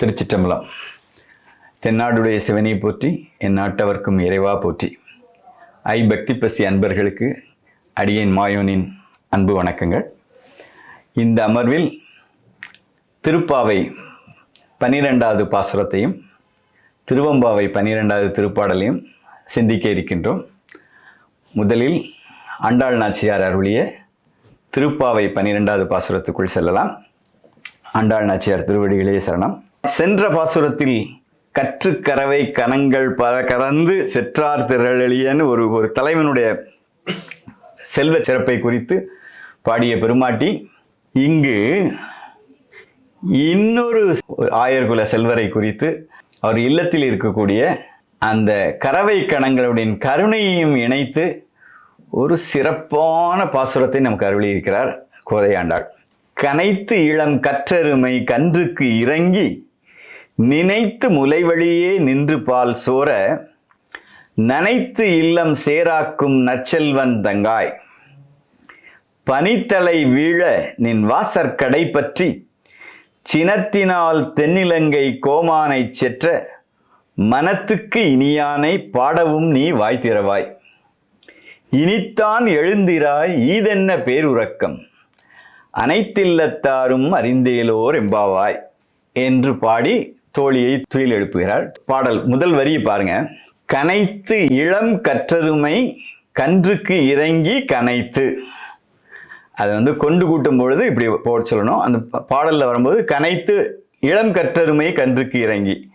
திருச்சிற்றம்பலம். தென்னாடுடைய சிவனை போற்றி என் நாட்டவர்க்கும் இறைவா போற்றி. ஐ பக்தி பசி அன்பர்களுக்கு அடியேன் மாயோனின் அன்பு வணக்கங்கள். இந்த அமர்வில் திருப்பாவை பனிரெண்டாவது பாசுரத்தையும் திருவம்பாவை பனிரெண்டாவது திருப்பாடலையும் சிந்திக்க இருக்கின்றோம். முதலில் ஆண்டாள் நாச்சியார் அருளிய திருப்பாவை பனிரெண்டாவது பாசுரத்துக்குள் செல்லலாம். ஆண்டாள் நாச்சியார் திருவடிகளே சரணம். சென்ற பாசுரத்தில் கற்றுக்கரவை கணங்கள் பல கறந்து செற்றார் திரளியன்னு ஒரு ஒரு தலைவனுடைய செல்வ சிறப்பை குறித்து பாடிய பெருமாட்டி இங்கு இன்னொரு ஆயர்குல செல்வரை குறித்து அவர் இல்லத்தில் இருக்கக்கூடிய அந்த கறவை கணங்களுடைய கருணையையும் இணைத்து ஒரு சிறப்பான பாசுரத்தை நமக்கு அருளியிருக்கிறார் கோதையாண்டாள். கனைத்து இளம் கற்றருமை கன்றுக்கு இறங்கி நினைத்து முலைவழியே நின்று பால் சோர நனைத்து இல்லம் சேராக்கும் நச்செல்வன் தங்காய். பனித்தலை வீழ நின் வாசற்கடை பற்றி சினத்தினால் தென்னிலங்கை கோமானைச் செற்ற மனத்துக்கு இனியானை பாடவும் நீ வாய்த்திரவாய் இனித்தான் எழுந்திராய் ஈதென்ன பேருறக்கம் அனைத்தில்லத்தாரும் அறிந்தேலோர் எம்பாவாய் என்று பாடி தோழியை துயில் எழுப்புகிறார். பாடல் முதல் வரியை பாருங்க. கனைத்து இளம் கற்றருமை கன்றுக்கு இறங்கி கனைத்து. அதை வந்து கொண்டு கூட்டும் பொழுது இப்படி போட சொல்லணும். அந்த பாடலில் வரும்போது கனைத்து இளம் கற்றருமை கன்றுக்கு இறங்கி.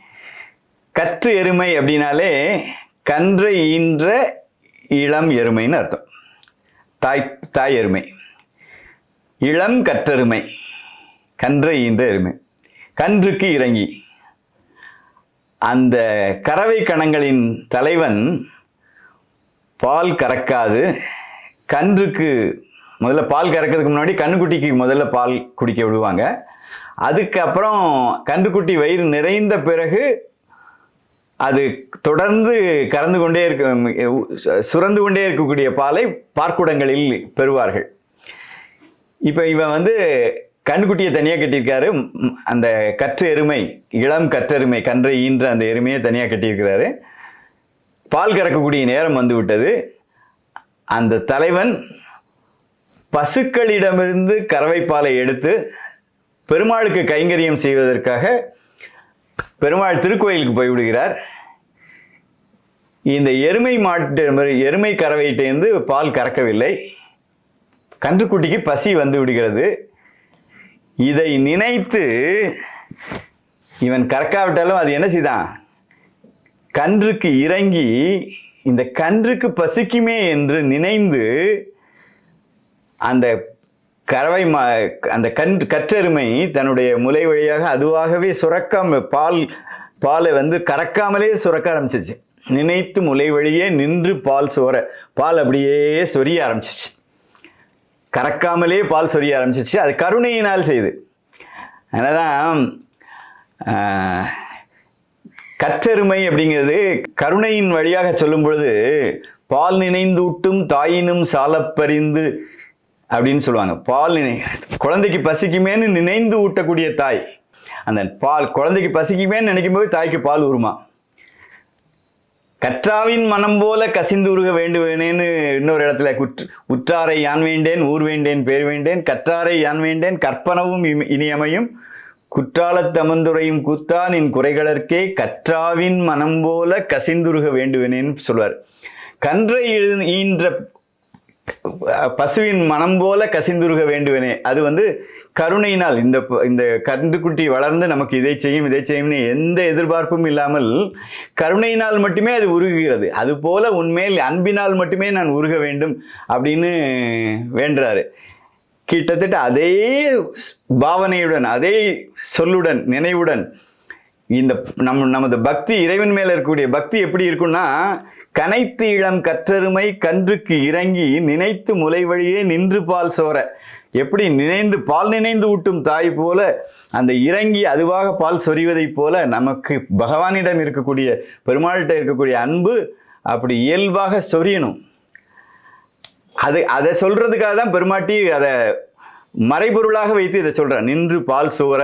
கற்று எருமை அப்படின்னாலே கன்றை ஈன்ற இளம் எருமைன்னு அர்த்தம். தாய் தாய் எருமை. இளம் கற்றெருமை கன்றை ஈன்ற எருமை. கன்றுக்கு இறங்கி. அந்த கறவை கணங்களின் தலைவன் பால் கறக்காது. கன்றுக்கு முதல்ல பால் கறக்கிறதுக்கு முன்னாடி கண்ணுக்குட்டிக்கு முதல்ல பால் குடிக்க விடுவாங்க. அதுக்கப்புறம் கன்றுக்குட்டி வயிறு நிறைந்த பிறகு அது தொடர்ந்து கறந்து கொண்டே இருக்க சுரந்து கொண்டே இருக்கக்கூடிய பாலை பார்க்குடங்களில் பெறுவார்கள். இப்போ இவன் வந்து கண்குட்டியை தனியாக கட்டியிருக்காரு. அந்த கற்று எருமை இளம் கற்றெருமை கன்றை ஈன்ற அந்த எருமையை தனியாக கட்டியிருக்கிறாரு. பால் கறக்கக்கூடிய நேரம் வந்துவிட்டது. அந்த தலைவன் பசுக்களிடமிருந்து கறவைப்பாலை எடுத்து பெருமாளுக்கு கைங்கரியம் செய்வதற்காக பெருமாள் திருக்கோயிலுக்கு போய்விடுகிறார். இந்த எருமை மாட்டு எருமை கறவையிட்டேருந்து பால் கறக்கவில்லை. கன்றுக்குட்டிக்கு பசி வந்து விடுகிறது. இதை நினைத்து இவன் கறக்காவிட்டாலும் அது என்ன செய்தான்? கன்றுக்கு இறங்கி இந்த கன்றுக்கு பசிக்குமே என்று நினைந்து அந்த கறவை மா அந்த கண் கற்றெருமை தன்னுடைய முலை வழியாக அதுவாகவே சுரக்காம பால் பாலை வந்து கறக்காமலே சுரக்க ஆரம்பிச்சிச்சு. நினைத்து முலை வழியே நின்று பால் சோற பால் அப்படியே சொரிய ஆரம்பிச்சிச்சு. கறக்காமலே பால் சொரிய ஆரம்பிச்சிச்சு அது கருணையினால் செய்து. அதனால் தான் கற்றெருமை அப்படிங்கிறது கருணையின் வழியாக சொல்லும் பொழுது பால் நினைந்தூட்டும் தாயினும் சாலப்பறிந்து அப்படின்னு சொல்லுவாங்க. பால் நினை குழந்தைக்கு பசிக்குமேன்னு நினைந்து ஊட்டக்கூடிய தாய். அந்த பால் குழந்தைக்கு பசிக்குமேன்னு நினைக்கும் போது தாய்க்கு பால் உருமா கற்றாவின் மனம் போல கசிந்துருக வேண்டுவேனேன்னு இன்னொரு இடத்துல குற்ற உற்றாரை யான் வேண்டேன் ஊர் வேண்டேன் பேர் வேண்டேன் கற்றாரை யான் வேண்டேன் கற்பனவும் இனியமையும் குற்றாலத் தமந்துரையும் கூத்தா நின் குறைகளற்கே கற்றாவின் மனம் போல கசிந்துருக வேண்டுவேனேன்னு சொல்வார். கன்றை எழு- ஈன்ற பசுவின் மனம் போல கசிந்துருக வேண்டுவனே. அது வந்து கருணையினால் இந்த இந்த கந்துக்குட்டி வளர்ந்து நமக்கு இதை செய்யும் இதை செய்யும்னு எந்த எதிர்பார்ப்பும் இல்லாமல் கருணையினால் மட்டுமே அது உருகுகிறது. அதுபோல உண்மையில் அன்பினால் மட்டுமே நான் உருக வேண்டும் அப்படின்னு வேண்டுறாரு. கிட்டத்தட்ட அதே பாவனையுடன் அதே சொல்லுடன் நினைவுடன் இந்த நம் நமது பக்தி இறைவன் மேலே இருக்கக்கூடிய பக்தி எப்படி இருக்கும்னா கனைத்து இளம் கற்றருமை கன்றுக்கு இறங்கி நினைத்து முலை வழியே நின்று பால் சோர எப்படி நினைந்து பால் நினைந்து ஊட்டும் தாய் போல அந்த இறங்கி அதுவாக பால் சொரிவதைப் போல நமக்கு பகவானிடம் இருக்கக்கூடிய பெருமாள்கிட்ட இருக்கக்கூடிய அன்பு அப்படி இயல்பாக சொரியணும். அது அதை சொல்றதுக்காக தான் பெருமாட்டி அதை மறைபொருளாக வைத்து இதை சொல்ற நின்று பால் சோர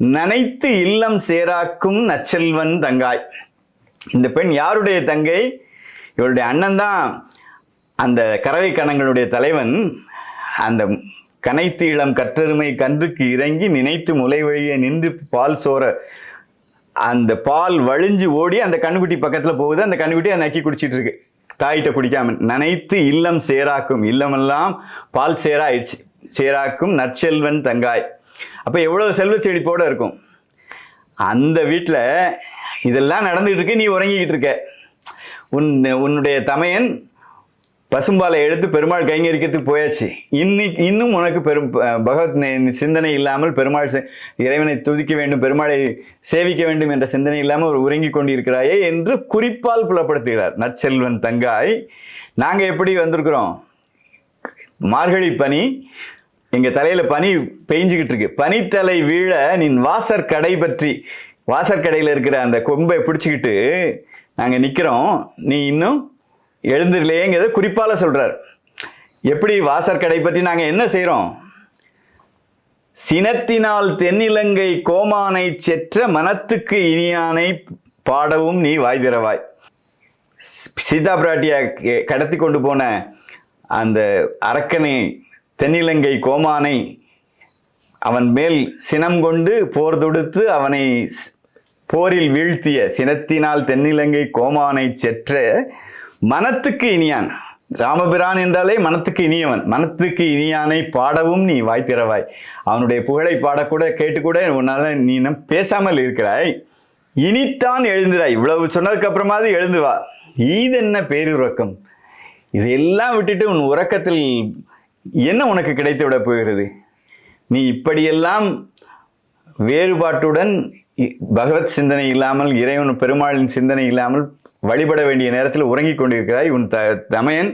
நனைத்து இல்லம் சேராக்கும் நச்செல்வன் தங்காய். இந்த பெண் யாருடைய தங்கை? இவருடைய அண்ணன் தான் அந்த கறவை கணங்களுடைய தலைவன். அந்த கனைத்து இளம் கற்றெருமை கன்றுக்கு இறங்கி நினைத்து முலை வழியே நின்று பால் சோர அந்த பால் வழிஞ்சு ஓடி அந்த கண்ணுக்குட்டி பக்கத்தில் போகுது. அந்த கண்ணுக்குட்டி அதை நக்கி குடிச்சிட்டு இருக்கு. தாயிட்ட குடிக்காம நனைத்து இல்லம் சேராக்கும். இல்லமெல்லாம் பால் சேராயிடுச்சு. சேராக்கும் நற்செல்வன் தங்காய். அப்போ எவ்வளோ செல்வ செழிப்போடு இருக்கும்? அந்த வீட்டில் இதெல்லாம் நடந்துகிட்டு இருக்கு நீ உறங்கிக்கிட்டு இருக்க. உன் உன்னுடைய தமையன் பசும்பாலை எடுத்து பெருமாள் கைங்கரிக்கிறதுக்கு போயாச்சு. இன்னைக்கு இன்னும் உனக்கு பெரும் பகவத் சிந்தனை இல்லாமல் பெருமாள் இறைவனை துதிக்க வேண்டும் பெருமாளை சேவிக்க வேண்டும் என்ற சிந்தனை இல்லாமல் ஒரு உறங்கி கொண்டிருக்கிறாயே என்று குறிப்பால் புலப்படுத்துகிறார். நற்செல்வன் தங்காய் நாங்கள் எப்படி வந்திருக்கிறோம்? மார்கழி பனி எங்கள் தலையில் பனி பெய்ஞ்சுக்கிட்டு இருக்கு. பனித்தலை வீழ நின் வாசற் கடை பற்றி வாசற்கடையில் இருக்கிற அந்த கொம்பை பிடிச்சிக்கிட்டு நாங்கள் நிற்கிறோம் நீ இன்னும் எழுந்துடலையேங்கிறத குறிப்பால் சொல்கிறார் எப்படி வாசற்கடை பற்றி நாங்கள் என்ன செய்கிறோம் சினத்தினால் தென்னிலங்கை கோமானை செற்ற மனத்துக்கு இனியானை பாடவும் நீ வாய் திறவாய். சீதா பிராட்டியா கடத்தி கொண்டு போன அந்த அரக்கனை தென்னிலங்கை கோமானை அவன் மேல் சினம் கொண்டு போர் தொடுத்து அவனை போரில் வீழ்த்திய சினத்தினால் தென்னிலங்கை கோமானை செற்ற மனத்துக்கு இனியான். ராமபிரான் என்றாலே மனத்துக்கு இனியவன். மனத்துக்கு இனியானை பாடவும் நீ வாய் திறவாய் அவனுடைய புகழை பாடக்கூட கேட்டுக்கூட உன்னால நீ இன்னும் பேசாமல் இருக்கிறாய். இனித்தான் எழுந்திராய். இவ்வளவு சொன்னதுக்கு அப்புறமாவது எழுந்து வா. இது என்ன பேருறக்கம்? இதையெல்லாம் விட்டுட்டு உன் உறக்கத்தில் என்ன உனக்கு கிடைத்து விட போகிறது? நீ இப்படியெல்லாம் வேறுபாட்டுடன் பகவத் சிந்தனை இல்லாமல் இறைவன் பெருமாளின் சிந்தனை இல்லாமல் வழிபட வேண்டிய நேரத்தில் உறங்கிக் கொண்டிருக்கிறாய் உன் த தமையன்.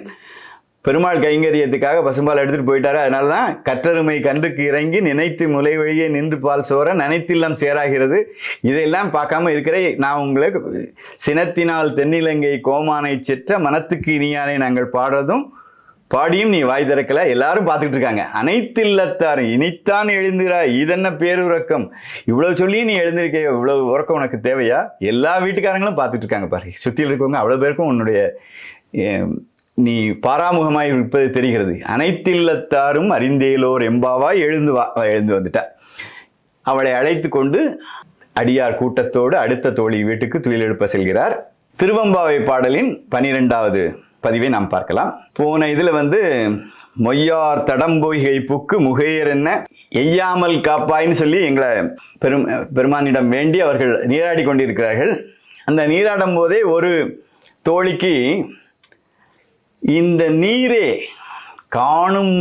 பெருமாள் கைங்கரியத்துக்காக பசும்பால் எடுத்துகிட்டு போயிட்டாரு. அதனால தான் கற்றருமை கன்றுக்கு இறங்கி நினைத்து முலை வழியே நின்று பால் சோர நினைத்தில்லம் சேராகிறது. இதையெல்லாம் பார்க்காம இருக்கிற நான் உங்களை சினத்தினால் தென்னிலங்கை கோமானை செற்ற மனத்துக்கு இனியானை நாங்கள் பாடுறதும் பாடியும் நீ வாய் திறக்கல எல்லாரும் பார்த்துட்டு இருக்காங்க. அனைத்து இல்லத்தாரும் இனித்தான் எழுந்திரா இதென்ன பேருறக்கம்? இவ்வளவு சொல்லி நீ எழுந்திருக்க இவ்வளவு உறக்கம் உனக்கு தேவையா? எல்லா வீட்டுக்காரங்களும் பார்த்துட்டு இருக்காங்க பாரு. சுற்றியில் இருக்கவங்க அவ்வளோ பேருக்கும் உன்னுடைய நீ பாராமுகமாய் இருப்பது தெரிகிறது. அனைத்து இல்லத்தாரும் அறிந்தேலோர் எம்பாவாய் எழுந்து வா எழுந்து வந்துட்டா. அவளை அழைத்து கொண்டு அடியார் கூட்டத்தோடு அடுத்த தோழி வீட்டுக்கு துயில் செல்கிறார். திருவம்பாவை பாடலின் பனிரெண்டாவது பதிவை நாம் பார்க்கலாம். போன இதில் வந்து மொய்யார் தடம்பொய்கை புக்கு முகையர் என்ன எய்யாமல் காப்பாய்ன்னு சொல்லி எங்களை பெரும் பெருமானிடம் வேண்டி அவர்கள் நீராடி கொண்டிருக்கிறார்கள். அந்த நீராடும் போதே ஒரு தோழிக்கு இந்த நீரே காணும்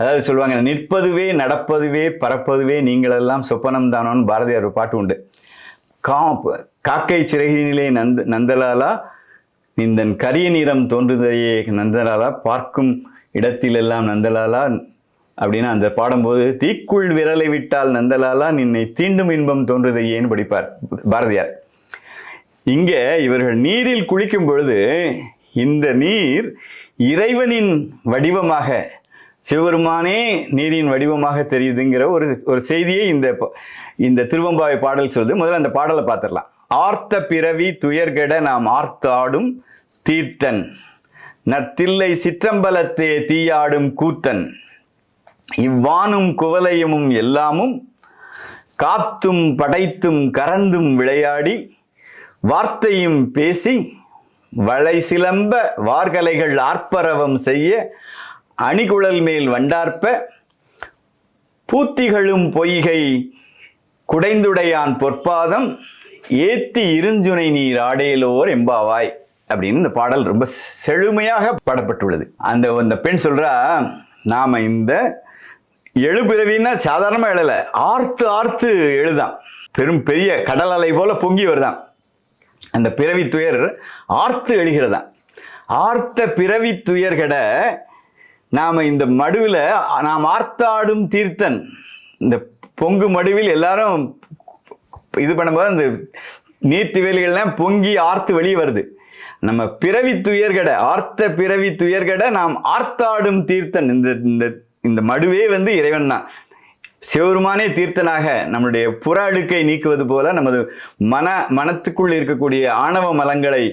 அதாவது சொல்லுவாங்க நிற்பதுவே நடப்பதுவே பறப்பதுவே நீங்களெல்லாம் சொப்பனம் தானோன்னு பாரதியார் ஒரு பாட்டு உண்டு. கா காக்கை சிறகினிலே நந்த நந்தலாலா நிந்தன் கரிய நிறம் தோன்றுதையே நந்தலாலா? பார்க்கும் இடத்திலெல்லாம் நந்தலாலா? அப்படின்னு அந்த பாடும்போது தீக்குள் விரலை விட்டால் நந்தலாலா நின்னை தீண்டும் இன்பம் தோன்றுதையேன்னு படிப்பார் பாரதியார். இங்கே இவர்கள் நீரில் குளிக்கும் பொழுது இந்த நீர் இறைவனின் வடிவமாக சிவபெருமானே நீரின் வடிவமாக தெரியுதுங்கிற ஒரு ஒரு செய்தியை இந்த இந்த திருவம்பாவை பாடல் சொல்லுது. முதல்ல அந்த பாடலை பார்த்துடலாம். ஆர்த்த பிறவி துயர்கெட நாம் ஆர்த்தாடும் தீர்த்தன். நற்தில்லை சிற்றம்பலத்தே தீயாடும் கூத்தன். இவ்வானும் குவலயமும் எல்லாமும் காத்தும் படைத்தும் கறந்தும் விளையாடி வார்த்தையும் பேசி வளை சிலம்ப வார்கலைகள் ஆர்ப்பரவம் செய்ய அணிகுழல் மேல் வண்டார்ப்ப பூத்திகளும் பொய்கை குடைந்துடையான் பொற்பாதம் ஏத்தி இருஞ்சுனை நீர் ஆடேலோர் எம்பாவாய். அப்படின்னு இந்த பாடல் ரொம்ப செழுமையாக பாடப்பட்டுள்ளது. அந்த அந்த பெண் சொல்கிறா நாம் இந்த எழுபிறவின்னா சாதாரணமாக எழலை ஆர்த்து ஆர்த்து எழுதான். பெரும் பெரிய கடல் அலை போல் பொங்கி வருதான். அந்த பிறவி துயர் ஆர்த்து எழுகிறதான் ஆர்த்த பிறவி துயர்கட நாம் இந்த மடுவில் நாம் ஆர்த்தாடும் தீர்த்தன். இந்த பொங்கு மடுவில் எல்லாரும் இது பண்ணும்போது அந்த நீர்த்திவேலிகள்லாம் பொங்கி ஆர்த்து வெளியே வருது. நம்ம பிறவி துயர்கட ஆர்த்த பிறவி துயர்கட நாம் ஆர்த்தாடும் தீர்த்தன். இந்த இந்த இந்த மடுவே வந்து இறைவன் தான். சிவருமானே தீர்த்தனாக நம்முடைய புற அழுக்கை நீக்குவது போல நமது மன மனத்துக்குள் இருக்கக்கூடிய ஆணவ மலங்களை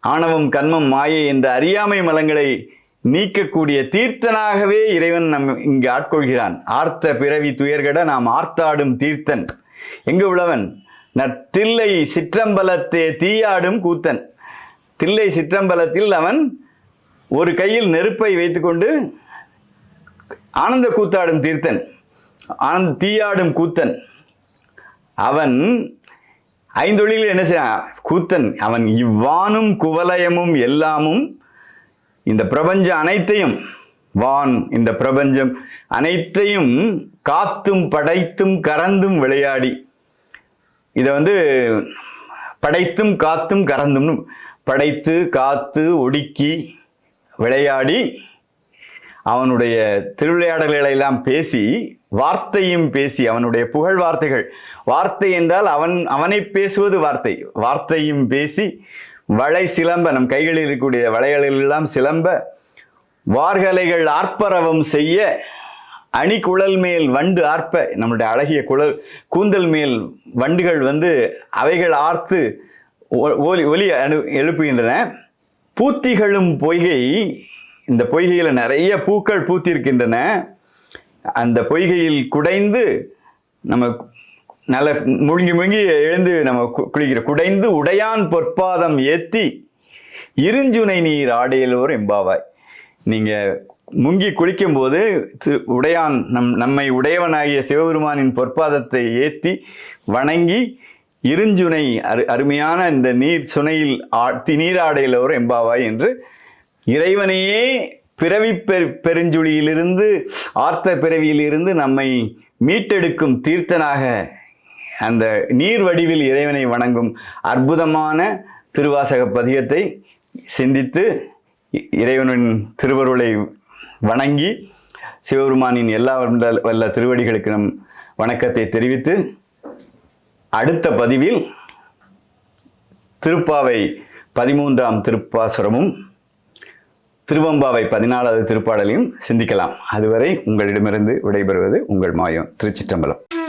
ஆணவம் கண்மம் மாயை என்ற அறியாமை மலங்களை நீக்கக்கூடிய தீர்த்தனாகவே இறைவன் நம் இங்கு ஆட்கொள்கிறான். ஆர்த்த பிறவி துயர்கட நாம் ஆர்த்தாடும் தீர்த்தன். எங்கு உள்ளவன்? நத்தில்லை சிற்றம்பலத்தே தீயாடும் கூத்தன். தில்லை சிற்றம்பலத்தில் அவன் ஒரு கையில் நெருப்பை வைத்துக்கொண்டு ஆனந்த கூத்தாடும் தீர்த்தன். ஆனந்த தீயாடும் கூத்தன். அவன் ஐந்தொழில் என்ன செய்யறான் கூத்தன் அவன் இவ்வானும் குவலயமும் எல்லாமும் இந்த பிரபஞ்சம் அனைத்தையும் வான் இந்த பிரபஞ்சம் அனைத்தையும் காத்தும் படைத்தும் கறந்தும் விளையாடி. இதை வந்து படைத்தும் காத்தும் கறந்தும் படைத்து காத்து ஒடுக்கி விளையாடி அவனுடைய திருவிளையாடல்களை எல்லாம் பேசி வார்த்தையும் பேசி அவனுடைய புகழ் வார்த்தைகள். வார்த்தை என்றால் அவன் அவனை பேசுவது வார்த்தை. வார்த்தையும் பேசி வளை சிலம்ப நம் கைகளில் இருக்கக்கூடிய வளைகளெல்லாம் சிலம்ப வார்கலைகள் ஆர்ப்பரவம் செய்ய அணி குழல் மேல் வண்டு ஆர்ப்ப நம்முடைய அழகிய குழல் கூந்தல் மேல் வண்டுகள் வந்து அவைகள் ஆர்த்து ஒ- ஒலி ஒலி அனு எழுப்புகின்றன. பூத்திகளும் பொய்கை இந்த பொய்கையில் நிறைய பூக்கள் பூத்திருக்கின்றன. அந்த பொய்கையில் குடைந்து நம்ம நல்ல முழுங்கி முழுங்கி எழுந்து நம்ம குளிக்கிற குடைந்து உடையான் பொற்பாதம் ஏத்தி இருஞ்சுனை நீர் ஆடையிலோர் எம்பாவாய் நீங்கள் முங்கி குளிக்கும்போது திரு- உடையான் நம் நம்மை உடையவனாகிய சிவபெருமானின் பொற்பாதத்தை ஏற்றி வணங்கி இருஞ்சுனை அரு அருமையான இந்த நீர் சுனையில் ஆ நீராடையில் ஒரு எம்பாவாய் என்று இறைவனையே பிறவி பெரு பெருஞ்சுழியிலிருந்து ஆர்த்த பிறவியிலிருந்து நம்மை மீட்டெடுக்கும் தீர்த்தனாக அந்த நீர் வடிவில் இறைவனை வணங்கும் அற்புதமான திருவாசக பதியத்தை சிந்தித்து இ- இறைவனின் திருவருளை வணங்கி சிவபெருமானின் எல்லா வல்ல- திருவடிகளுக்கு நம் வணக்கத்தை தெரிவித்து அடுத்த பதிவில் திருப்பாவை பதிமூன்றாம் திருப்பாசுரமும் திருவம்பாவை பதினாலாவது திருப்பாடலையும் சிந்திக்கலாம். அதுவரை உங்களிடமிருந்து விடைபெறுவது உங்கள் மாயம் திருச்சிற்றம்பலம்.